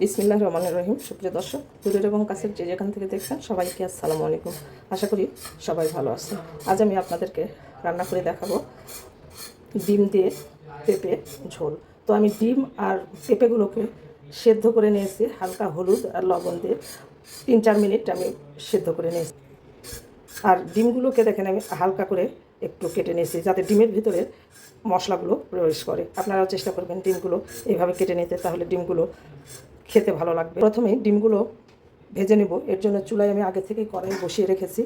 বিসমিল্লাহ রহমান রহিম। সুপ্রিয় দর্শক দূরের এবং কাছের যে যেখান থেকে দেখছেন সবাইকে আসসালামু আলাইকুম। আশা করি সবাই ভালো আছে আজ আমি আপনাদেরকে রান্না করে দেখাবো ডিম দিয়ে পেঁপে ঝোল। তো আমি ডিম আর পেঁপেগুলোকে সেদ্ধ করে নিয়েছি, হালকা হলুদ আর লবণ দিয়ে। তিন চার মিনিট আমি সেদ্ধ করে নিয়েছি। আর ডিমগুলোকে দেখেন আমি হালকা করে একটু কেটে নিয়েছি, যাতে ডিমের ভিতরে মশলাগুলো প্রবেশ করে। আপনারাও চেষ্টা করবেন ডিমগুলো এইভাবে কেটে নিতে, তাহলে ডিমগুলো খেতে ভালো লাগবে। প্রথমে ডিমগুলো ভেজে নেব। এর জন্য চুলায় আমি আগে থেকেই কড়াই বসিয়ে রেখেছি।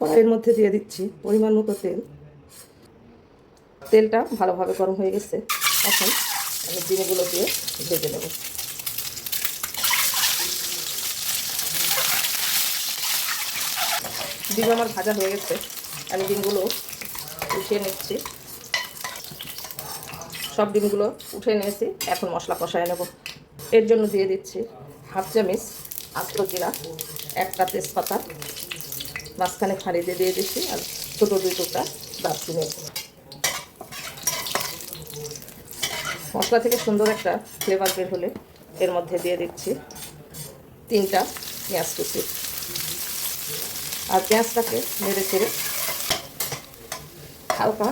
কড়াইয়ের মধ্যে দিয়ে দিচ্ছি পরিমাণ মতো তেল। তেলটা ভালোভাবে গরম হয়ে গেছে। এখন আমি ডিমগুলো দিয়ে ভেজে নেব। ডিম আমার ভাজা হয়ে গেছে। আমি ডিমগুলো উঠিয়ে নিচ্ছি। সব ডিমগুলো উঠে নিয়েছি। এখন মশলা কষায় নেব। এর জন্য দিয়ে দিচ্ছি হাফ চামিচ আস্ত জিরা, একটা তেজপাতা, মাঝখানে খাড়ি দিয়ে দিয়ে দিচ্ছি আর ছোটো দুই টুকরা দারচিনি। মশলা থেকে সুন্দর একটা ফ্লেভার বের হলে এর মধ্যে দিয়ে দিচ্ছি তিনটা পেঁয়াজ কুচি। আর পেঁয়াজটাকে নেড়ে ছেড়ে হালকা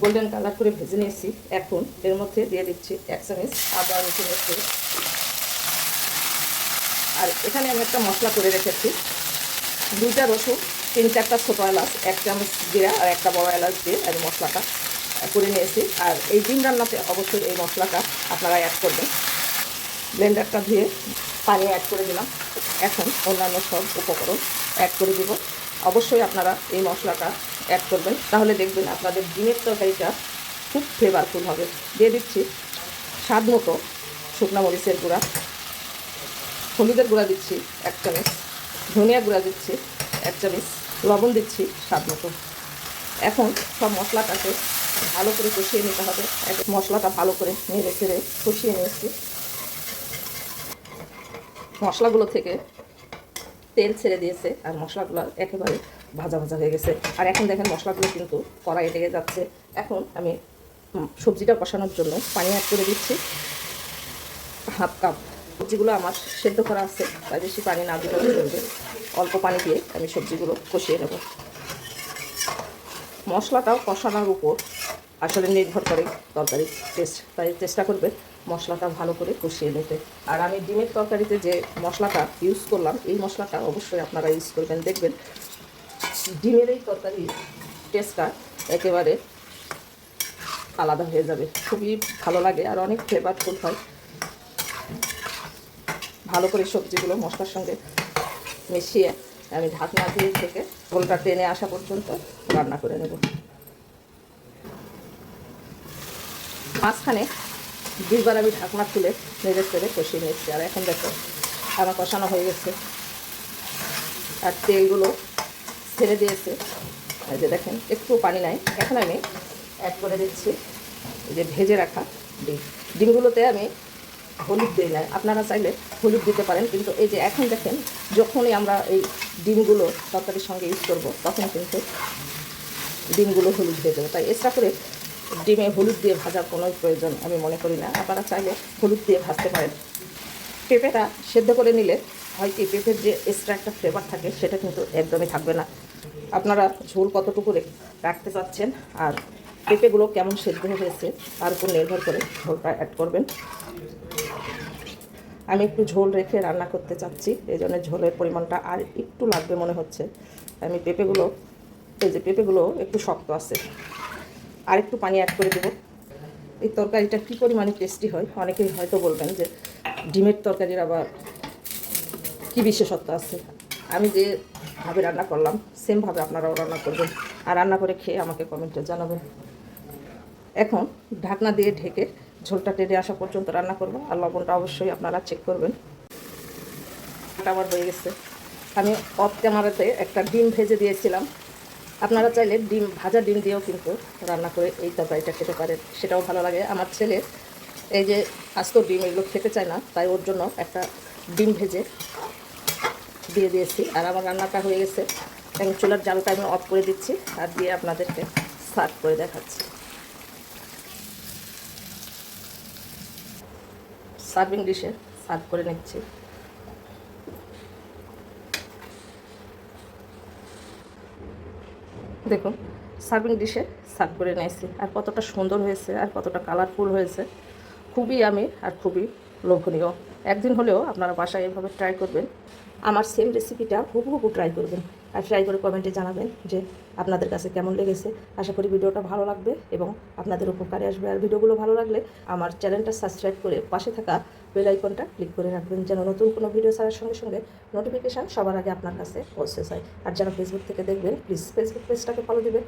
গোল্ডেন কালার করে ভেজে নিয়েছি। এখন এর মধ্যে দিয়ে দিচ্ছি এক চামচ আদা রসুন আর এখানে আমি একটা মশলা করে রেখেছি। দুইটা রসুন, তিন চারটা ছোটো এলাচ, এক চামচ জিরা আর একটা বড় এলাচ দিয়ে আমি মশলাটা করে নিয়েছি। আর এই ডিম রান্নাতে অবশ্যই এই মশলাটা আপনারা অ্যাড করবেন। ব্লেন্ডারটা ধুয়ে পানি অ্যাড করে দিলাম। এখন অন্যান্য সব উপকরণ অ্যাড করে দিব। অবশ্যই আপনারা এই মশলাটা অ্যাড করবেন। তাহলে দেখবেন আপনাদের ডিমের তরকারিটা খুব ফ্লেভারফুল হবে। দিয়ে দিচ্ছি স্বাদ মতো শুকনো মরিচের গুঁড়া। হলুদের গুঁড়া দিচ্ছি এক চামচ, ধনিয়া গুঁড়া দিচ্ছি এক চামচ, লবণ দিচ্ছি স্বাদ মতো। এখন সব মশলাটাকে ভালো করে কষিয়ে নিতে হবে। এক মশলাটা ভালো করে নেড়ে চেড়ে কষিয়ে নিয়েছি। মশলাগুলো থেকে তেল ছেড়ে দিয়েছে আর মশলাগুলো একেবারে ভাজা ভাজা হয়ে গেছে। আর এখন দেখেন মশলাগুলো কিন্তু কড়াই লেগে যাচ্ছে। এখন আমি সবজিটা কষানোর জন্য পানি অ্যাড করে দিচ্ছি। হাফ কাপ সবজিগুলো আমার সেদ্ধ করা আছে, তাই বেশি পানি না দিলেও চলবে অল্প পানি দিয়ে আমি সবজিগুলো কষিয়ে নেব। মশলাটাও কষানোর উপর আসলে নির্ভর করে তরকারির টেস্ট তাই চেষ্টা করবে মশলাটা ভালো করে কষিয়ে নিতে। আর আমি ডিমের তরকারিতে যে মশলাটা ইউজ করলাম, এই মশলাটা অবশ্যই আপনারা ইউজ করবেন, দেখবেন ডিমের এই তরকারির টেস্টটা একেবারে আলাদা হয়ে যাবে। খুবই ভালো লাগে, আর অনেক ফ্লেভারফুল হয়। ভালো করে সবজিগুলো মশলার সঙ্গে মিশিয়ে আমি ঢাকনা দিয়ে থেকে গোলটা টেনে আসা পর্যন্ত রান্না করে নেব। মাঝখানে দুইবার আমি ঢাকনা তুলে নেড়ে চেড়ে কষিয়ে নিয়েছি। আর এখন দেখো, আমার কষানো হয়ে গেছে। আর তেলগুলো ছেড়ে দিয়েছে। এই যে দেখেন, একটু পানি নাই। এখন আমি অ্যাড করে দিচ্ছি। যে ভেজে রাখা ডিম। ডিমগুলোতে আমি হলুদ দিই না আপনারা চাইলে হলুদ দিতে পারেন, কিন্তু এই যে এখন দেখেন, যখনই আমরা এই ডিমগুলো তরকারির সঙ্গে ইউজ করব, তখন কিন্তু ডিমগুলো হলুদ হয়ে যাবে। তাই এক্সট্রা করে ডিমে হলুদ দিয়ে ভাজার কোনো প্রয়োজন আমি মনে করি না। আপনারা চাইলে হলুদ দিয়ে ভাজতে পারেন। পেঁপেটা সেদ্ধ করে নিলে হয় কি, পেঁপের যে এক্সট্রা একটা ফ্লেভার থাকে, সেটা কিন্তু একদমই থাকবে না। আপনারা ঝোল কতটুকু রাখতে চাচ্ছেন আর পেঁপেগুলো কেমন সেদ্ধ হয়েছে, তার উপর নির্ভর করে ঝোলটা অ্যাড করবেন। আমি একটু ঝোল রেখে রান্না করতে চাচ্ছি, এই জন্য ঝোলের পরিমাণটা আর একটু লাগবে মনে হচ্ছে। আমি পেঁপেগুলো, এই যে পেঁপেগুলো একটু শক্ত আছে। আর একটু পানি অ্যাড করে দেবো। এই তরকারিটা কী পরিমাণে টেস্টি হয়? অনেকেই হয়তো বলবেন যে ডিমের তরকারির আবার কী বিশেষত্ব আছে? আমি যেভাবে রান্না করলাম সেমভাবে আপনারাও রান্না করবেন। আর রান্না করে খেয়ে আমাকে কমেন্টে জানাবেন। এখন ঢাকনা দিয়ে ঢেকে ঝোলটা আসা পর্যন্ত রান্না করব। আর লবণটা অবশ্যই আপনারা চেক করবেন। আমার হয়ে গেছে। আমি অফ ক্যামেরাতে একটা ডিম ভেজে দিয়েছিলাম। আপনারা চাইলে ডিম, ভাজা ডিম দিয়েও কিন্তু রান্না করে এই তরকারিটা খেতে পারেন। সেটাও ভালো লাগে। আমার ছেলে এই যে আস্ত ডিম এগুলো খেতে চায় না, তাই ওর জন্য একটা ডিম ভেজে দিয়ে দিয়েছি। আর আমার রান্নাটা হয়ে গেছে। আমি চুলার জালটা আমি অফ করে দিচ্ছি। আর দিয়ে আপনাদেরকে সার্ভ করে দেখাচ্ছি। সার্ভিং ডিশে সার্ভ করে নিচ্ছি। দেখুন, সার্ভিং ডিশে সার্ভ করে নিয়েছি। আর কতটা সুন্দর হয়েছে, আর কতটা কালারফুল হয়েছে। খুবই আমি আর খুবই লোভনীয়। একদিন হলেও আপনারা বাসায় এভাবে ট্রাই করবেন। আমার সেম রেসিপিটা হুবহু ট্রাই করবেন। আর ট্রাই করে কমেন্টে জানাবেন যে আপনাদের কাছে কেমন লেগেছে। আশা করি ভিডিওটা ভালো লাগবে এবং আপনাদের উপকারে আসবে। আর ভিডিওগুলো ভালো লাগলে আমার চ্যানেলটা সাবস্ক্রাইব করে পাশে থাকা বেল আইকনটা ক্লিক করে রাখবেন যেন নতুন কোনো ভিডিও ছাড়ার সঙ্গে সঙ্গে নোটিফিকেশান সবার আগে আপনার কাছে পৌঁছে যায়। আর যারা ফেসবুক থেকে দেখবেন প্লিজ ফেসবুক পেজটাকে ফলো দিবেন।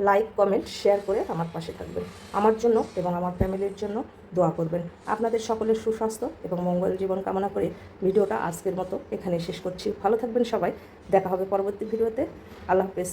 লাইক, কমেন্ট, শেয়ার করে আমার পাশে থাকবেন। আমার জন্য এবং আমার ফ্যামিলির জন্য দোয়া করবেন। আপনাদের সকলের সুস্বাস্থ্য এবং মঙ্গল জীবন কামনা করে ভিডিওটা আজকের মতো এখানে শেষ করছি। ভালো থাকবেন সবাই। দেখা হবে পরবর্তী ভিডিওতে। আল্লাহ হাফেজ।